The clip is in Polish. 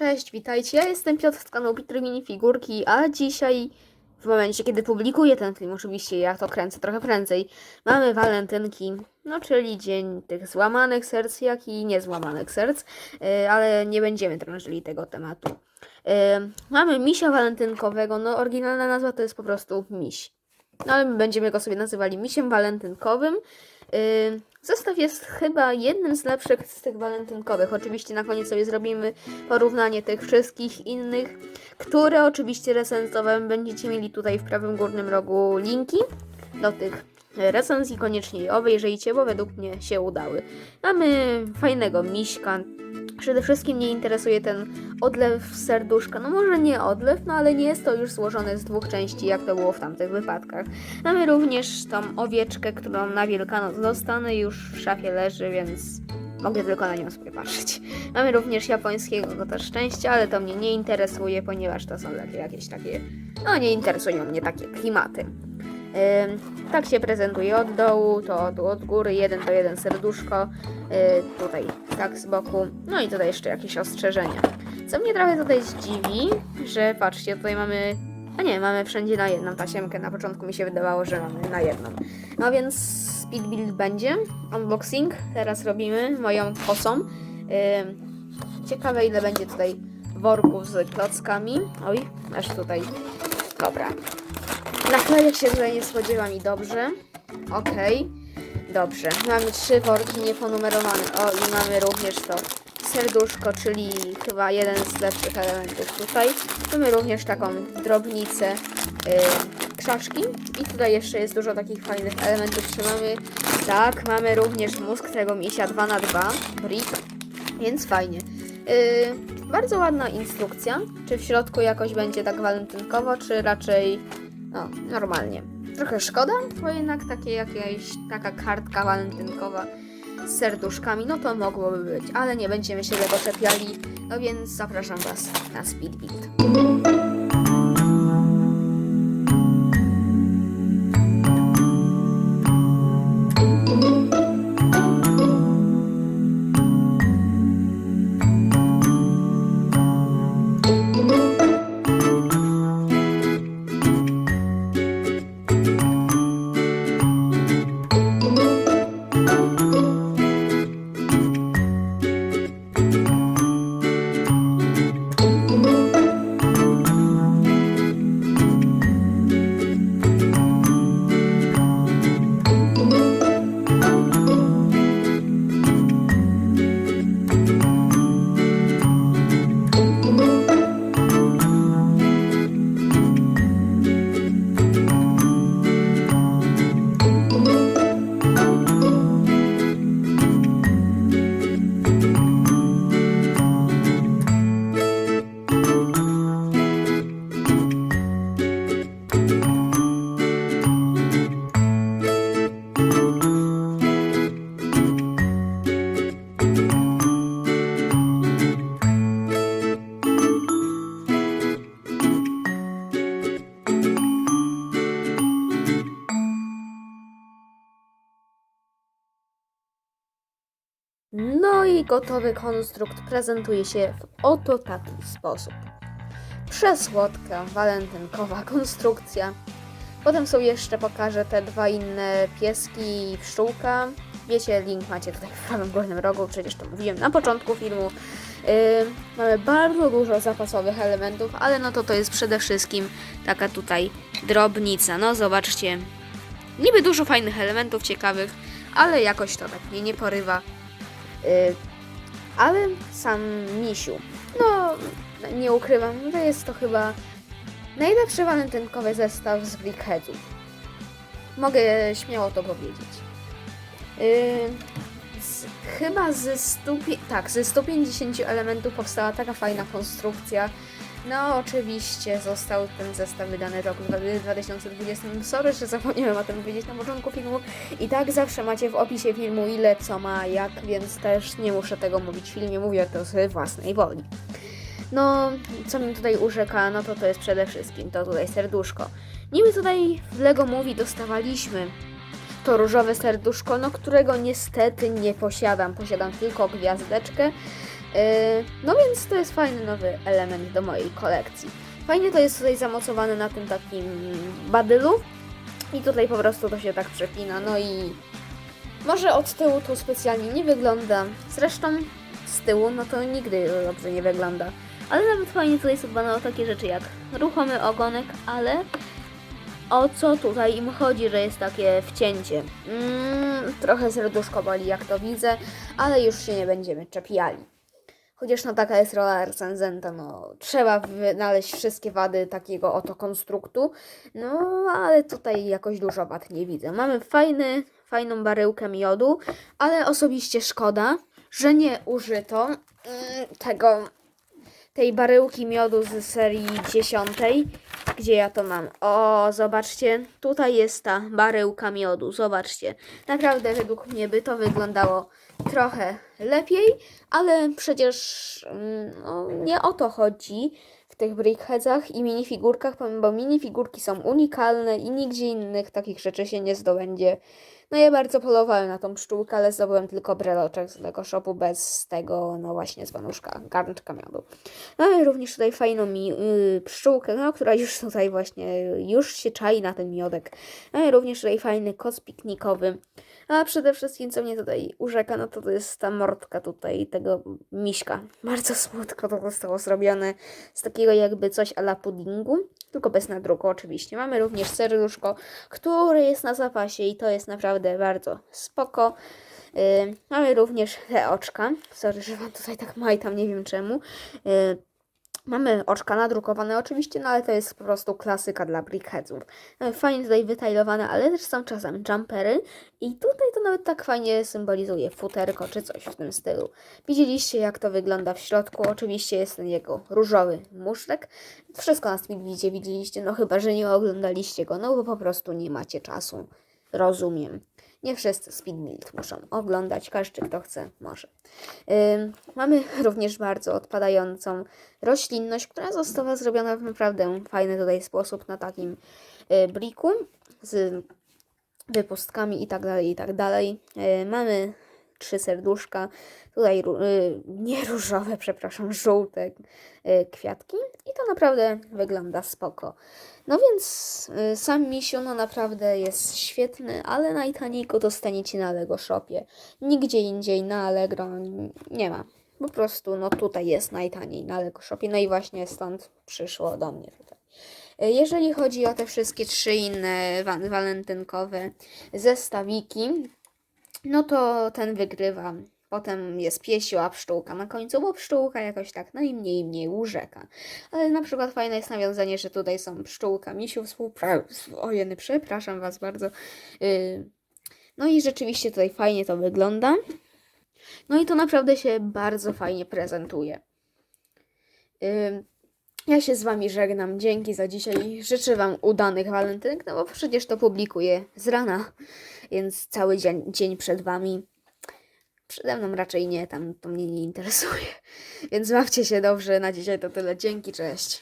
Cześć, witajcie. Ja jestem Piotr z kanału Peter Minifigurki, a dzisiaj, w momencie kiedy publikuję ten film, oczywiście ja to kręcę trochę prędzej, mamy walentynki, no czyli dzień tych złamanych serc, jak i niezłamanych serc, yy, ale nie będziemy drążyli tego tematu. Yy, mamy misia walentynkowego, no oryginalna nazwa to jest po prostu miś. No ale my będziemy go sobie nazywali misiem walentynkowym. Yy, Zestaw jest chyba jednym z lepszych z tych walentynkowych. Oczywiście na koniec sobie zrobimy porównanie tych wszystkich innych, które oczywiście recenzowe będziecie mieli tutaj w prawym górnym rogu linki do tych recenzji. Koniecznie je obejrzyjcie, bo według mnie się udały. Mamy fajnego miśka. Przede wszystkim mnie interesuje ten odlew serduszka. No może nie odlew, no ale nie jest to już złożone z dwóch części, jak to było w tamtych wypadkach. Mamy również tą owieczkę, którą na Wielkanoc dostanę, już w szafie leży, więc mogę tylko na nią sobie patrzeć. Mamy również japońskiego kota szczęścia, ale to mnie nie interesuje, ponieważ to są takie, jakieś takie, no nie interesują mnie takie klimaty. Tak się prezentuje od dołu, to od, od góry, jeden to jeden serduszko, yy, tutaj tak z boku, no i tutaj jeszcze jakieś ostrzeżenia. Co mnie trochę tutaj zdziwi, że patrzcie, tutaj mamy, a nie, mamy wszędzie na jedną tasiemkę, na początku mi się wydawało, że mamy na jedną. No więc speed build będzie, unboxing, teraz robimy moją kosą. Yy, ciekawe ile będzie tutaj worków z klockami, oj, aż tutaj, dobra. Naklejek się tutaj nie spodziewam i dobrze. Okej. Dobrze. Mamy trzy worki nieponumerowane. O, i mamy również to serduszko, czyli chyba jeden z lepszych elementów tutaj. Mamy również taką drobnicę yy. I tutaj jeszcze jest dużo takich fajnych elementów, czy mamy... Tak, mamy również mózg tego misia 2 na 2 brick, więc fajnie. Yy, bardzo ładna instrukcja. Czy w środku jakoś będzie tak walentynkowo, czy raczej no, normalnie. Trochę szkoda, bo jednak takie jakieś, taka kartka walentynkowa z serduszkami, no to mogłoby być, ale nie będziemy się tego czepiali, no więc zapraszam Was na Speed Build. Gotowy konstrukt prezentuje się w oto taki sposób. Przesłodka, walentynkowa konstrukcja. Potem sobie jeszcze pokażę te dwa inne pieski i pszczółka. Wiecie, link macie tutaj w prawym górnym rogu, przecież to mówiłem na początku filmu. Yy, mamy bardzo dużo zapasowych elementów, ale no to to jest przede wszystkim taka tutaj drobnica. No zobaczcie, niby dużo fajnych elementów ciekawych, ale jakoś to tak mnie nie porywa. Y, ale sam misiu, no nie ukrywam, to jest to chyba najlepszy walentynkowy zestaw z Brickheadów. Mogę śmiało to powiedzieć. Y, z, chyba ze 100, pie- tak, ze 150 elementów powstała taka fajna konstrukcja. No, oczywiście został ten zestaw wydany w roku 2020. Sorry, że zapomniałem o tym powiedzieć na początku filmu. I tak zawsze macie w opisie filmu ile co ma, jak, więc też nie muszę tego mówić w filmie, mówię to z własnej woli. No, co mi tutaj urzeka, no to to jest przede wszystkim to tutaj serduszko. Niby tutaj w Lego Movie dostawaliśmy to różowe serduszko, no którego niestety nie posiadam. Posiadam tylko gwiazdeczkę. No więc to jest fajny nowy element do mojej kolekcji. Fajnie to jest tutaj zamocowane na tym takim badylu i tutaj po prostu to się tak przepina, no i może od tyłu to specjalnie nie wygląda. Zresztą z tyłu no to nigdy dobrze nie wygląda. Ale nawet fajnie tutaj zadbano o takie rzeczy jak ruchomy ogonek, ale o co tutaj im chodzi, że jest takie wcięcie? Mm, trochę serduszko boli jak to widzę, ale już się nie będziemy czepiali. Chociaż no taka jest rola recenzenta, no trzeba wynaleźć wszystkie wady takiego oto konstruktu, no ale tutaj jakoś dużo wad nie widzę. Mamy fajny, fajną baryłkę miodu, ale osobiście szkoda, że nie użyto mm, tego, tej baryłki miodu z serii dziesiątej, gdzie ja to mam. O, zobaczcie, tutaj jest ta baryłka miodu, zobaczcie. Naprawdę według mnie by to wyglądało trochę lepiej, ale przecież mm, no, nie o to chodzi w tych brickheadsach i minifigurkach, bo minifigurki są unikalne i nigdzie innych takich rzeczy się nie zdobędzie. No ja bardzo polowałem na tą pszczółkę, ale zdobyłem tylko breloczek z tego shopu bez tego, no właśnie, dzbanuszka, garnczka miodu. Mamy również tutaj fajną mi, yy, pszczółkę, no, która już tutaj właśnie, już się czai na ten miodek. Mamy również tutaj fajny kos piknikowy. A przede wszystkim, co mnie tutaj urzeka, no to to jest ta mordka tutaj tego miśka. Bardzo słodko to zostało zrobione z takiego jakby coś ala puddingu, tylko bez nadruku oczywiście. Mamy również serduszko, które jest na zapasie i to jest naprawdę bardzo spoko. Yy, mamy również te oczka. Sorry, że wam tutaj tak majtam, nie wiem czemu. Yy, Mamy oczka nadrukowane oczywiście, no ale to jest po prostu klasyka dla brickheadsów. E, Fajnie tutaj wytajlowane, ale też są czasem jumpery i tutaj to nawet tak fajnie symbolizuje futerko czy coś w tym stylu. Widzieliście jak to wygląda w środku, oczywiście jest ten jego różowy muszlek. Wszystko na Speedwidzie widzieliście, no chyba, że nie oglądaliście go, no bo po prostu nie macie czasu. Rozumiem. Nie wszyscy Speedbuild muszą oglądać, każdy kto chce może. Ym, mamy również bardzo odpadającą roślinność, która została zrobiona w naprawdę fajny tutaj sposób na takim y, bliku z wypustkami i tak dalej, i tak dalej. Mamy trzy serduszka, tutaj ró- y, nie różowe, przepraszam, żółte y, kwiatki i to naprawdę wygląda spoko. No więc y, sam misiu no naprawdę jest świetny, ale najtaniej go dostaniecie na Lego Shopie. Nigdzie indziej na Allegro n- nie ma. Po prostu no tutaj jest najtaniej na Lego Shopie. No i właśnie stąd przyszło do mnie tutaj. Y, Jeżeli chodzi o te wszystkie trzy inne wa- walentynkowe zestawiki, no to ten wygrywa. Potem jest piesio, pszczółka na końcu, bo pszczółka jakoś tak najmniej i mniej łóżeka. Ale na przykład fajne jest nawiązanie, że tutaj są pszczółka, misiu współpra... Ojeny, przepraszam Was bardzo. Yy, No i rzeczywiście tutaj fajnie to wygląda. No i to naprawdę się bardzo fajnie prezentuje. Yy, Ja się z Wami żegnam. Dzięki za dzisiaj. Życzę Wam udanych walentynek, no bo przecież to publikuję z rana, więc cały dzień, dzień przed Wami. Przede mną raczej nie, tam to mnie nie interesuje. Więc bawcie się dobrze. Na dzisiaj to tyle. Dzięki, cześć.